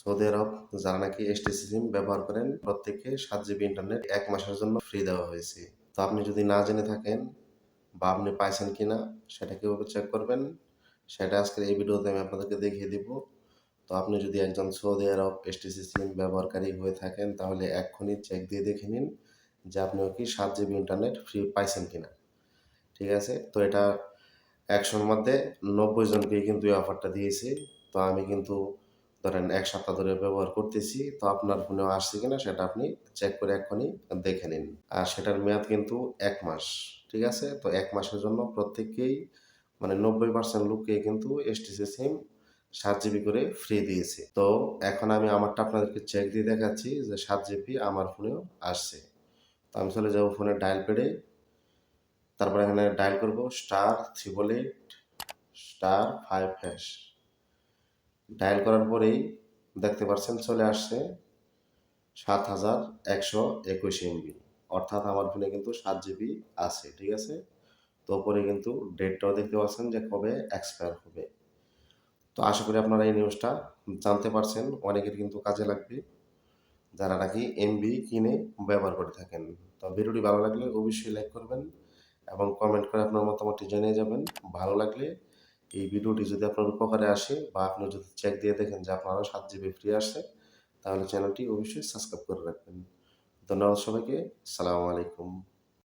Saudi আরব, যারা নাকি STC সিম ব্যবহার করেন, প্রত্যেককে সাত জিবি ইন্টারনেট এক মাসের জন্য ফ্রি দেওয়া হয়েছে। তো আপনি যদি না জেনে থাকেন বা আপনি পাইছেন কি না সেটা কীভাবে চেক করবেন, সেটা আজকের এই ভিডিওতে আমি আপনাদেরকে দেখিয়ে দিব। তো আপনি যদি একজন সৌদি আরব এসটিসি সিম ব্যবহারকারী হয়ে থাকেন, তাহলে এক্ষুনি চেক দিয়ে দেখে নিন যে আপনিও কি সাত জিবি ইন্টারনেট ফ্রি পাইছেন কি না ঠিক আছে? তো এটা একশোর মধ্যে নব্বই জনকে কিন্তু এই অফারটা দিয়েছি। তো আমি কিন্তু ধরেন এক সপ্তাহ ধরে ব্যবহার করতেছি, তো আপনার ফোনেও আসছে কিনা সেটা আপনি চেক করে এক্ষুনি দেখে নিন। আর সেটার মেয়াদ কিন্তু এক মাস, ঠিক আছে? তো এক মাসের জন্য প্রত্যেককেই মানে নব্বই পার্সেন্ট লোককে কিন্তু এসটিসি সিম সাত জিবি করে ফ্রি দিয়েছে। তো এখন আমি আমারটা আপনাদেরকে চেক দিয়ে দেখাচ্ছি যে সাত জিবি আমার ফোনেও আসছে। তো আমি চলে যাব ফোনের ডায়াল পেডে তারপর এখানে ডায়াল করব star triple eight star five hash dial করার পরেই দেখতে পাচ্ছেন চলে আসছে সাত হাজার একশো একুশ এমবি। অর্থাৎ আমার ফোনে কিন্তু সাত জিবি আছে, ঠিক আছে? তো ওপরে কিন্তু ডেটটাও দেখতে পাচ্ছেন যে কবে এক্সপায়ার হবে। তো আশা করি আপনারা এই নিউজটা জানতে পারছেন, অনেকের কিন্তু কাজে লাগবে যারা নাকি এমবি কিনে ব্যবহার করে থাকেন। তো ভিডিওটি ভালো লাগলে অবশ্যই লাইক করবেন এবং কমেন্ট করে আপনার মতামতটি জানিয়ে যাবেন। ভালো লাগলে এই ভিডিওটি যদি আপনার উপকারে আসে বা আপনি যদি চেক দিয়ে দেখেন যে আপনারও সাত জিবি ফ্রি আসে তাহলে চ্যানেলটি অবশ্যই সাবস্ক্রাইব করে রাখবেন। ধন্যবাদ সবাইকে। সালামু আলাইকুম।